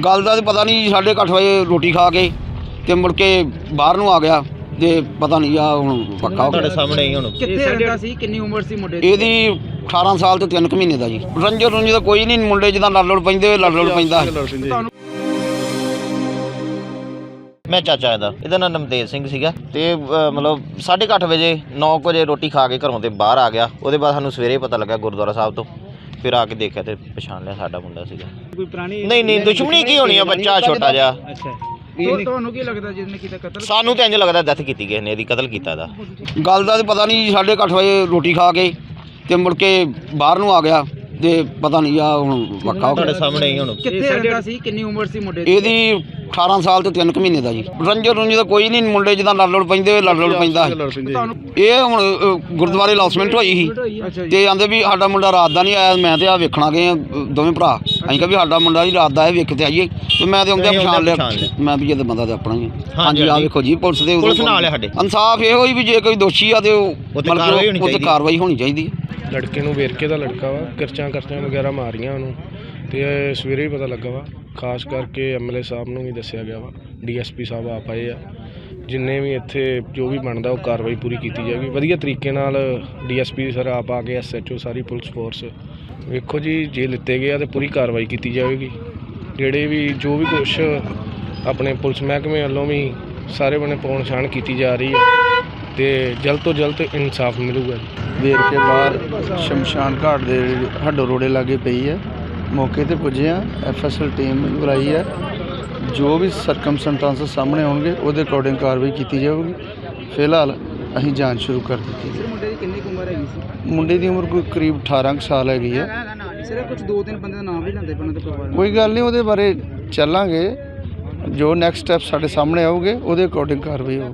ਗੱਲ ਦਾ ਤਾਂ ਪਤਾ ਨਹੀਂ ਸਾਢੇ ਕੁ ਅੱਠ ਵਜੇ ਰੋਟੀ ਖਾ ਕੇ ਤੇ ਮੁੜ ਕੇ ਬਾਹਰ ਨੂੰ ਆ ਗਿਆ ਤੇ ਪਤਾ ਨਹੀਂ ਆ ਹੁਣ ਪੱਕਾ ਹੋ ਤੁਹਾਡੇ ਗਿਆ। ਸਾਹਮਣੇ ਹੀ ਹੁਣ। ਕਿੱਥੇ ਰਹਿੰਦਾ ਸੀ? ਕਿੰਨੀ ਉਮਰ ਸੀ ਮੁੰਡੇ ਦੀ? ਇਹਦੀ 18 ਸਾਲ ਤੇ 3 ਮਹੀਨੇ ਦਾ ਜੀ। ਰੰਜੋ ਰੁੰਜੋ ਦਾ ਕੋਈ ਨਹੀਂ ਮੁੰਡੇ ਜਿੱਦਾਂ ਲੜ ਲੜ ਪੈਂਦੇ ਲੜ ਲੜ ਪੈਂਦਾ। ਮੈਂ ਚਾਚਾ ਇਹਦਾ। ਇਹਦਾ ਨਾਮ ਨਮਤੇਜ ਸਿੰਘ ਸੀਗਾ। ਤੇ ਮਤਲਬ 8:30 ਵਜੇ 9 ਵਜੇ ਰੋਟੀ ਖਾ ਕੇ ਘਰੋਂ ਤੇ ਬਾਹਰ ਆ ਗਿਆ। ਉਹਦੇ ਬਾਅਦ ਸਾਨੂੰ ਸਵੇਰੇ ਪਤਾ ਲੱਗਾ ਗੁਰਦੁਆਰਾ ਸਾਹਿਬ ਤੋਂ। ਫਿਰ ਆ ਕੇ ਦੇਖਿਆ ਤੇ ਪਛਾਣ ਲਿਆ ਸਾਡਾ ਮੁੰਡਾ ਸੀਗਾ। ਕੋਈ ਪੁਰਾਣੀ ਨਹੀਂ ਨਹੀਂ ਦੁਸ਼ਮਣੀ ਕੀ ਹੋਣੀ ਆ ਬੱਚਾ ਛੋਟਾ ਜਿਹਾ? ਅੱਛਾ। ਤੁਹਾ- ਤੁਹਾਨੂੰ ਕੀ ਲੱਗਦਾ ਜਿਸਨੇ ਕੀਤਾ ਕਤਲ? ਸਾਨੂੰ ਤਾਂ ਇੰਜ ਲੱਗਦਾ ਡੈਥ ਕੀਤੀ ਕਿਸੇ ਨੇ ਇਹਦੀ ਕਤਲ ਕੀਤਾ ਇਹਦਾ। ਗੱਲ ਦਾ ਤਾਂ ਪਤਾ ਨਹੀਂ ਸਾਢੇ ਕੁ ਅੱਠ ਵਜੇ ਰੋਟੀ ਖਾ ਕੇ ਤੇ ਮੁੜ ਕੇ ਬਾਹਰ ਨੂੰ ਆ ਗਿਆ। ਤੇ ਪਤਾ ਨਹੀਂ ਆ ਹੁਣ ਪੱਕਾ ਹੋ ਤੁਹਾਡੇ ਗਿਆ ਸਾਹਮਣੇ ਹੀ ਹੁਣ। ਕਿੱਥੇ ਰਹਿੰਦਾ ਸੀ? ਕਿੰਨੀ ਉਮਰ ਸੀ ਮੁੰਡੇ ਦੀ? ਇਹਦੀ 18 ਸਾਲ ਤੇ 3 ਮਹੀਨੇ ਦਾ ਜੀ। ਰੰਜੋ ਰੁੰਜੋ ਦਾ ਕੋਈ ਨਹੀਂ ਮੁੰਡੇ ਜਿੱਦਾਂ ਲੜ ਲੜ ਪੈਂਦੇ ਲੜ ਲੜ ਪੈਂਦਾ ਤੁਹਾਨੂੰ ਇਹ ਹੁਣ ਅ, ਗੁਰਦੁਆਰੇ ਲਾਸਮੈਂਟ ਹੋਈ ਸੀ ਅੱਛਾ ਜੀ ਤੇ ਆਂਦੇ ਵੀ ਸਾਡਾ ਮੁੰਡਾ ਰਾਤ ਦਾ ਨਹੀਂ ਆਇਆ ਮੈਂ ਤੇ ਆ ਵੇਖਣਾ ਗਏ ਆ, ਅ, ਦੋਵੇਂ ਭਰਾ। ਅਸੀਂ ਕਿਹਾ ਵੀ ਸਾਡਾ ਮੁੰਡਾ ਨਹੀਂ ਰਾਤ ਦਾ ਆਇਆ ਵੇਖ ਤੇ ਆਈਏ ਤੇ ਮੈਂ ਤੇ ਆਉਂਦੇ ਪਛਾਣ ਲਿਆ ਪਛਾਣ ਲਿਆ। ਮੈਂ ਵੀ ਜਦ ਬੰਦਾ ਤੇ ਆਪਣਾ ਹੀ ਆ। ਹਾਂਜੀ, ਹਾਂਜੀ ਆ ਹਾਂਜੀ। ਵੇਖੋ ਜੀ ਪੁਲਿਸ ਦੇ ਪੁਲਿਸ ਨਾਲ ਹੈ ਸਾਡੇ ਇਨਸਾਫ ਇਹੋ ਹੀ ਵੀ ਜੇ ਕੋਈ ਦੋਸ਼ੀ ਆ ਤੇ ਉਹ ਉਹ ਤੇ ਮਤਲਬ ਕਾਰਵਾਈ ਹੋਣੀ ਉਹ ਤੇ ਚਾਹੀਦੀ। ਕਾਰਵਾਈ ਹੋਣੀ ਚਾਹੀਦੀ ਹੈ ਲੜਕੇ ਨੂੰ ਵੇਰਕੇ ਦਾ ਲੜਕਾ ਵਾ ਕਿਰਚਾਂ ਕਰਚਾਂ ਵਗੈਰਾ ਮਾਰੀਆਂ ਉਹਨੂੰ ਤੇ ਇਹ ਸਵੇਰੇ ਹੀ ਪਤਾ ਲੱਗਾ ਵਾ ਖਾਸ ਕਰਕੇ ਐਮਐਲਏ ਸਾਹਿਬ ਨੂੰ ਵੀ ਦੱਸਿਆ ਗਿਆ ਵਾ ਡੀਐਸਪੀ ਸਾਹਿਬ ਆਪ ਆਏ ਆ ਜਿੰਨੇ ਵੀ ਇੱਥੇ ਜੋ ਵੀ ਬਣਦਾ ਉਹ ਕਾਰਵਾਈ ਪੂਰੀ ਕੀਤੀ ਜਾਏਗੀ। ਵਧੀਆ ਤਰੀਕੇ ਨਾਲ ਡੀਐਸਪੀ ਸਰ, ਆਪ ਆ ਕੇ ਐਸਐਚਓ ਸਾਰੀ ਪੁਲਿਸ ਫੋਰਸ ਵੇਖੋ ਜੀ, ਜੇ ਲਿੱਤੇ ਗਏ ਆ ਤੇ ਪੂਰੀ ਕਾਰਵਾਈ ਕੀਤੀ ਜਾਵੇਗੀ ਜਿਹੜੇ ਵੀ, ਜੋ ਵੀ ਕੁਛ ਆਪਣੇ ਪੁਲਿਸ ਮਹਿਕਮੇ ਵੱਲੋਂ ਵੀ ਸਾਰੇ ਬਣੇ ਪਹੁੰਚ ਛਾਣ ਕੀਤੀ ਜਾ ਰਹੀ ਹੈ ਤੇ ਜਲਦ ਤੋਂ ਜਲਦ ਇਨਸਾਫ ਮਿਲੂਗਾ ਜੀ। ਵੇਰ ਕੇ ਬਾਹਰ ਸ਼ਮਸ਼ਾਨ ਘਾਟ ਦੇ ਹੱਡੋ ਰੋੜੇ ਲਾਗੇ ਪਈ ਹੈ ਮੌਕੇ ਤੇ ਪੁੱਜੇ ਆ, ਐਫਐਸਐਲ ਟੀਮ ਬੁਲਾਈ ਹੈ ਜੋ ਵੀ ਸਰਕਮਸਟੈਂਸਸ ਸਾਹਮਣੇ ਆਉਣਗੇ ਉਹਦੇ ਅਕੋਰਡਿੰਗ ਕਾਰਵਾਈ ਕੀਤੀ ਜਾਊਗੀ। ਫਿਲਹਾਲ ਅਸੀਂ ਜਾਂਚ ਸ਼ੁਰੂ ਕਰ ਦਿੱਤੀ ਹੈ। ਮੁੰਡੇ ਦੀ ਕਿੰਨੀ ਕੁ ਉਮਰ ਹੈਗੀ ਸੀ? ਮੁੰਡੇ ਦੀ ਉਮਰ ਕੋਈ ਕਰੀਬ 18 ਕੁ ਸਾਲ ਹੈਗੀ ਹੈ। ਸਿਰਫ ਕੁਝ ਦੋ ਤਿੰਨ ਬੰਦੇ ਦਾ ਨਾਮ ਵੀ ਲੈਂਦੇ ਪਣ ਤੇ ਪਰਿਵਾਰ ਨੂੰ। ਕੋਈ ਗੱਲ ਨਹੀਂ ਉਹਦੇ ਬਾਰੇ ਚੱਲਾਂਗੇ। ਜੋ ਨੈਕਸਟ ਸਟੈਪ ਸਾਡੇ ਸਾਹਮਣੇ ਆਉਗੇ ਉਹਦੇ ਅਕੋਰਡਿੰਗ ਕਾਰਵਾਈ ਹੋਊਗੀ